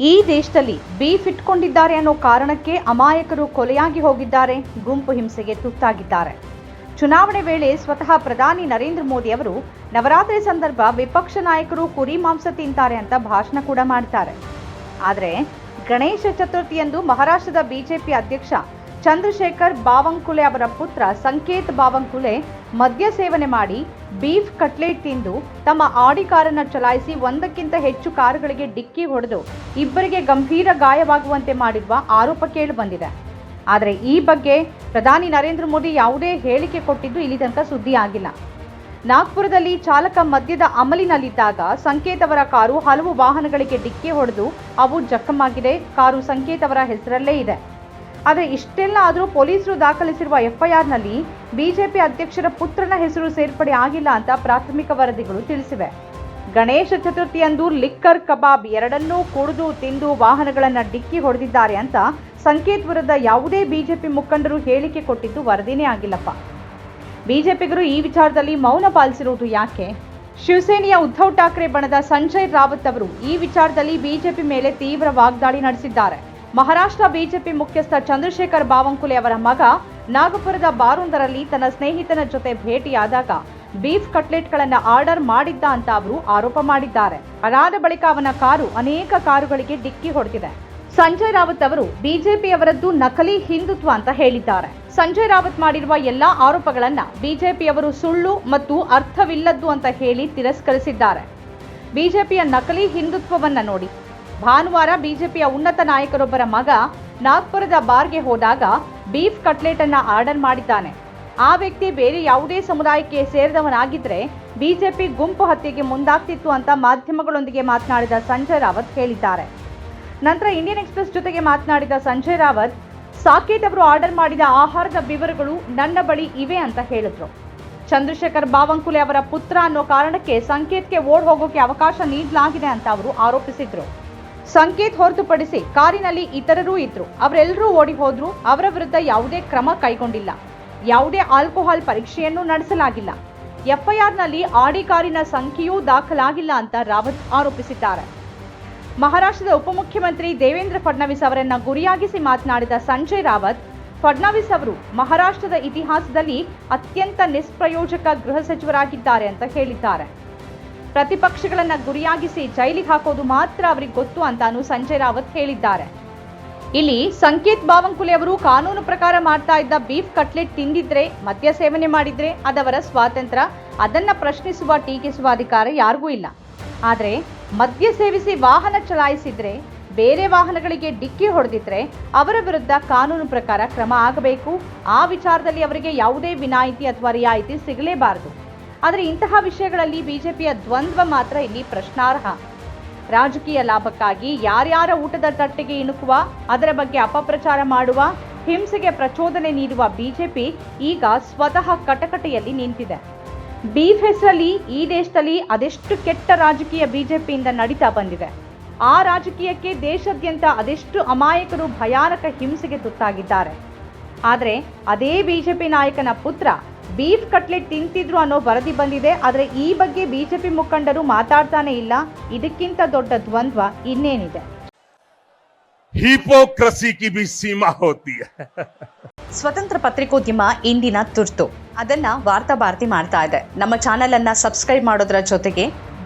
ಈ ದೇಶದಲ್ಲಿ ಬೀಫ್ ಇಟ್ಕೊಂಡಿದ್ದಾರೆ ಅನ್ನೋ ಕಾರಣಕ್ಕೆ ಅಮಾಯಕರು ಕೊಲೆಯಾಗಿ ಹೋಗಿದ್ದಾರೆ, ಗುಂಪು ಹಿಂಸೆಗೆ ತುತ್ತಾಗಿದ್ದಾರೆ. ಚುನಾವಣೆ ವೇಳೆ ಸ್ವತಃ ಪ್ರಧಾನಿ ನರೇಂದ್ರ ಮೋದಿ ಅವರು ನವರಾತ್ರಿ ಸಂದರ್ಭ ವಿಪಕ್ಷ ನಾಯಕರು ಕುರಿ ಮಾಂಸ ತಿಂತಾರೆ ಅಂತ ಭಾಷಣ ಕೂಡ ಮಾಡ್ತಾರೆ. ಆದರೆ ಗಣೇಶ ಚತುರ್ಥಿಯಂದು ಮಹಾರಾಷ್ಟ್ರದ ಬಿಜೆಪಿ ಅಧ್ಯಕ್ಷ ಚಂದ್ರಶೇಖರ್ ಬಾವಂಕುಲೆ ಅವರ ಪುತ್ರ ಸಂಕೇತ್ ಬಾವಂಕುಲೆ ಮದ್ಯ ಸೇವನೆ ಮಾಡಿ ಬೀಫ್ ಕಟ್ಲೆಟ್ ತಿಂದು ತಮ್ಮ ಆಡಿ ಕಾರನ್ನು ಚಲಾಯಿಸಿ ಒಂದಕ್ಕಿಂತ ಹೆಚ್ಚು ಕಾರುಗಳಿಗೆ ಡಿಕ್ಕಿ ಹೊಡೆದು ಇಬ್ಬರಿಗೆ ಗಂಭೀರ ಗಾಯವಾಗುವಂತೆ ಮಾಡಿರುವ ಆರೋಪ ಕೇಳಿಬಂದಿದೆ ಆದರೆ ಈ ಬಗ್ಗೆ ಪ್ರಧಾನಿ ನರೇಂದ್ರ ಮೋದಿ ಯಾವುದೇ ಹೇಳಿಕೆ ಕೊಟ್ಟಿದ್ದು ಇಲ್ಲಿ ತನಕ ಸುದ್ದಿ ಆಗಿಲ್ಲ. ನಾಗ್ಪುರದಲ್ಲಿ ಚಾಲಕ ಮದ್ಯದ ಅಮಲಿನಲ್ಲಿದ್ದಾಗ ಸಂಕೇತ್ ಅವರ ಕಾರು ಹಲವು ವಾಹನಗಳಿಗೆ ಡಿಕ್ಕಿ ಹೊಡೆದು ಅವು ಜಖಮಾಗಿದೆ ಕಾರು ಸಂಕೇತ್ ಅವರ ಹೆಸರಲ್ಲೇ ಇದೆ. ಆದರೆ ಇಷ್ಟೆಲ್ಲ ಆದರೂ ಪೊಲೀಸರು ದಾಖಲಿಸಿರುವ ಎಫ್ಐಆರ್ನಲ್ಲಿ ಬಿಜೆಪಿ ಅಧ್ಯಕ್ಷರ ಪುತ್ರನ ಹೆಸರು ಸೇರ್ಪಡೆ ಆಗಿಲ್ಲ ಅಂತ ಪ್ರಾಥಮಿಕ ವರದಿಗಳು ತಿಳಿಸಿವೆ. ಗಣೇಶ ಚತುರ್ಥಿಯಂದು ಲಿಕ್ಕರ್ ಕಬಾಬ್ ಎರಡನ್ನೂ ಕುಡಿದು ತಿಂದು ವಾಹನಗಳನ್ನು ಡಿಕ್ಕಿ ಹೊಡೆದಿದ್ದಾರೆ ಅಂತ ಸಂಕೇತ್ ವಿರುದ್ಧ ಯಾವುದೇ ಬಿಜೆಪಿ ಮುಖಂಡರು ಹೇಳಿಕೆ ಕೊಟ್ಟಿದ್ದು ವರದಿನೇ ಆಗಿಲ್ಲಪ್ಪ. ಬಿಜೆಪಿಗರು ಈ ವಿಚಾರದಲ್ಲಿ ಮೌನ ಪಾಲಿಸಿರುವುದು ಯಾಕೆ? ಶಿವಸೇನೆಯ ಉದ್ಧವ್ ಠಾಕ್ರೆ ಬಣದ ಸಂಜಯ್ ರಾವತ್ ಅವರು ಈ ವಿಚಾರದಲ್ಲಿ ಬಿಜೆಪಿ ಮೇಲೆ ತೀವ್ರ ವಾಗ್ದಾಳಿ ನಡೆಸಿದ್ದಾರೆ. ಮಹಾರಾಷ್ಟ್ರ ಬಿಜೆಪಿ ಮುಖ್ಯಸ್ಥ ಚಂದ್ರಶೇಖರ್ ಬಾವಂಕುಲೆ ಅವರ ಮಗ ನಾಗಪುರದ ಬಾರೊಂದರಲ್ಲಿ ತನ್ನ ಸ್ನೇಹಿತನ ಜೊತೆ ಭೇಟಿಯಾದಾಗ ಬೀಫ್ ಕಟ್ಲೆಟ್ಗಳನ್ನು ಆರ್ಡರ್ ಮಾಡಿದ್ದ ಅಂತ ಅವರು ಆರೋಪ ಮಾಡಿದ್ದಾರೆ. ಅದಾದ ಬಳಿಕ ಅವನ ಕಾರು ಅನೇಕ ಕಾರುಗಳಿಗೆ ಡಿಕ್ಕಿ ಹೊಡೆದಿದೆ. ಸಂಜಯ್ ರಾವತ್ ಅವರು ಬಿಜೆಪಿಯವರದ್ದು ನಕಲಿ ಹಿಂದುತ್ವ ಅಂತ ಹೇಳಿದ್ದಾರೆ. ಸಂಜಯ್ ರಾವತ್ ಮಾಡಿರುವ ಎಲ್ಲಾ ಆರೋಪಗಳನ್ನ ಬಿಜೆಪಿಯವರು ಸುಳ್ಳು ಮತ್ತು ಅರ್ಥವಿಲ್ಲದ್ದು ಅಂತ ಹೇಳಿ ತಿರಸ್ಕರಿಸಿದ್ದಾರೆ. ಬಿಜೆಪಿಯ ನಕಲಿ ಹಿಂದುತ್ವವನ್ನ ನೋಡಿ ಭಾನುವಾರ ಬಿಜೆಪಿಯ ಉನ್ನತ ನಾಯಕರೊಬ್ಬರ ಮಗ ನಾಗ್ಪುರದ ಬಾರ್ಗೆ ಹೋದಾಗ ಬೀಫ್ ಕಟ್ಲೆಟ್ ಅನ್ನ ಆರ್ಡರ್ ಮಾಡಿದ್ದಾನೆ. ಆ ವ್ಯಕ್ತಿ ಬೇರೆ ಯಾವುದೇ ಸಮುದಾಯಕ್ಕೆ ಸೇರಿದವನಾಗಿದ್ರೆ ಬಿಜೆಪಿ ಗುಂಪು ಹತ್ಯೆಗೆ ಮುಂದಾಗ್ತಿತ್ತು ಅಂತ ಮಾಧ್ಯಮಗಳೊಂದಿಗೆ ಮಾತನಾಡಿದ ಸಂಜಯ್ ರಾವತ್ ಹೇಳಿದ್ದಾರೆ. ನಂತರ ಇಂಡಿಯನ್ ಎಕ್ಸ್ಪ್ರೆಸ್ ಜೊತೆಗೆ ಮಾತನಾಡಿದ ಸಂಜಯ್ ರಾವತ್, ಸಾಕೇತ್ ಅವರು ಆರ್ಡರ್ ಮಾಡಿದ ಆಹಾರದ ವಿವರಗಳು ನನ್ನ ಬಳಿ ಇವೆ ಅಂತ ಹೇಳಿದ್ರು. ಚಂದ್ರಶೇಖರ್ ಬಾವಂಕುಲೆ ಅವರ ಪುತ್ರ ಅನ್ನೋ ಕಾರಣಕ್ಕೆ ಸಂಕೇತ್ಗೆ ಓಡ್ ಹೋಗೋಕೆ ಅವಕಾಶ ನೀಡಲಾಗಿದೆ ಅಂತ ಅವರು ಆರೋಪಿಸಿದ್ರು. ಸಂಕೇತ್ ಹೊರತುಪಡಿಸಿ ಕಾರಿನಲ್ಲಿ ಇತರರೂ ಇದ್ರು. ಅವರೆಲ್ಲರೂ ಓಡಿ ಹೋದ್ರು. ಅವರ ವಿರುದ್ಧ ಯಾವುದೇ ಕ್ರಮ ಕೈಗೊಂಡಿಲ್ಲ. ಯಾವುದೇ ಆಲ್ಕೋಹಾಲ್ ಪರೀಕ್ಷೆಯನ್ನು ನಡೆಸಲಾಗಿಲ್ಲ. ಎಫ್ಐಆರ್ನಲ್ಲಿ ಆಡಿ ಕಾರಿನ ಸಂಖ್ಯೆಯೂ ದಾಖಲಾಗಿಲ್ಲ ಅಂತ ರಾವತ್ ಆರೋಪಿಸಿದ್ದಾರೆ. ಮಹಾರಾಷ್ಟ್ರದ ಉಪಮುಖ್ಯಮಂತ್ರಿ ದೇವೇಂದ್ರ ಫಡ್ನವೀಸ್ ಅವರನ್ನ ಗುರಿಯಾಗಿಸಿ ಮಾತನಾಡಿದ ಸಂಜಯ್ ರಾವತ್, ಫಡ್ನವೀಸ್ ಅವರು ಮಹಾರಾಷ್ಟ್ರದ ಇತಿಹಾಸದಲ್ಲಿ ಅತ್ಯಂತ ನಿಷ್ಪ್ರಯೋಜಕ ಗೃಹ ಸಚಿವರಾಗಿದ್ದಾರೆ ಅಂತ ಹೇಳಿದ್ದಾರೆ. ಪ್ರತಿಪಕ್ಷಗಳನ್ನ ಗುರಿಯಾಗಿಸಿ ಜೈಲಿಗೆ ಹಾಕೋದು ಮಾತ್ರ ಅವರಿಗೆ ಗೊತ್ತು ಅಂತಾನು ಸಂಜಯ್ ರಾವತ್ ಹೇಳಿದ್ದಾರೆ. ಇಲ್ಲಿ ಸಂಕೇತ್ ಬಾವಂಕುಲೆ ಅವರು ಕಾನೂನು ಪ್ರಕಾರ ಮಾಡ್ತಾ ಇದ್ದ ಬೀಫ್ ಕಟ್ಲೆಟ್ ತಿಂದಿದ್ರೆ, ಮದ್ಯ ಸೇವನೆ ಮಾಡಿದ್ರೆ ಅದವರ ಸ್ವಾತಂತ್ರ್ಯ, ಅದನ್ನ ಪ್ರಶ್ನಿಸುವ ಟೀಕಿಸುವ ಅಧಿಕಾರ ಯಾರಿಗೂ ಇಲ್ಲ. ಆದರೆ ಮದ್ಯ ಸೇವಿಸಿ ವಾಹನ ಚಲಾಯಿಸಿದ್ರೆ, ಬೇರೆ ವಾಹನಗಳಿಗೆ ಡಿಕ್ಕಿ ಹೊಡೆದಿದ್ರೆ ಅವರ ವಿರುದ್ಧ ಕಾನೂನು ಪ್ರಕಾರ ಕ್ರಮ ಆಗಬೇಕು. ಆ ವಿಚಾರದಲ್ಲಿ ಅವರಿಗೆ ಯಾವುದೇ ವಿನಾಯಿತಿ ಅಥವಾ ರಿಯಾಯಿತಿ ಸಿಗಲೇಬಾರದು. ಆದರೆ ಇಂತಹ ವಿಷಯಗಳಲ್ಲಿ ಬಿಜೆಪಿಯ ದ್ವಂದ್ವ ಮಾತ್ರ ಇಲ್ಲಿ ಪ್ರಶ್ನಾರ್ಹ. ರಾಜಕೀಯ ಲಾಭಕ್ಕಾಗಿ ಯಾರ್ಯಾರ ಊಟದ ತಟ್ಟೆಗೆ ಇಣುಕುವ, ಅದರ ಬಗ್ಗೆ ಅಪಪ್ರಚಾರ ಮಾಡುವ, ಹಿಂಸೆಗೆ ಪ್ರಚೋದನೆ ನೀಡುವ ಬಿಜೆಪಿ ಈಗ ಸ್ವತಃ ಕಟಕಟೆಯಲ್ಲಿ ನಿಂತಿದೆ. ಬೀಫ್ ಹೆಸರಲ್ಲಿ ಈ ದೇಶದಲ್ಲಿ ಅದೆಷ್ಟು ಕೆಟ್ಟ ರಾಜಕೀಯ ಬಿಜೆಪಿಯಿಂದ ನಡೀತಾ ಬಂದಿದೆ. ಆ ರಾಜಕೀಯಕ್ಕೆ ದೇಶಾದ್ಯಂತ ಅದೆಷ್ಟು ಅಮಾಯಕರು ಭಯಾನಕ ಹಿಂಸೆಗೆ ತುತ್ತಾಗಿದ್ದಾರೆ. ಆದರೆ ಅದೇ ಬಿಜೆಪಿ ನಾಯಕನ ಪುತ್ರ ಬೀಫ್ ಕಟ್ಲೆಟ್ ತಿಂತಿದ್ರು ಅನ್ನೋ ವರದಿ ಬಂದಿದೆ ಆದರೆ ಈ ಬಗ್ಗೆ ಬಿಜೆಪಿ ಮುಖಂಡರು ಮಾತಾಡ್ತಾನೆ ಇಲ್ಲ. ಇದಕ್ಕಿಂತ ದೊಡ್ಡ ದ್ವಂದ್ವ ಇನ್ನೇನಿದೆ. ಸ್ವತಂತ್ರ ಪತ್ರಿಕೋದ್ಯಮ ಇಂದಿನ ತುರ್ತು. ಅದನ್ನ ವಾರ್ತಾ ಭಾರತಿ ಮಾಡ್ತಾ ಇದೆ. ನಮ್ಮ ಚಾನೆಲ್ ಅನ್ನ ಸಬ್ಸ್ಕ್ರೈಬ್ ಮಾಡೋದ್ರ ಜೊತೆಗೆ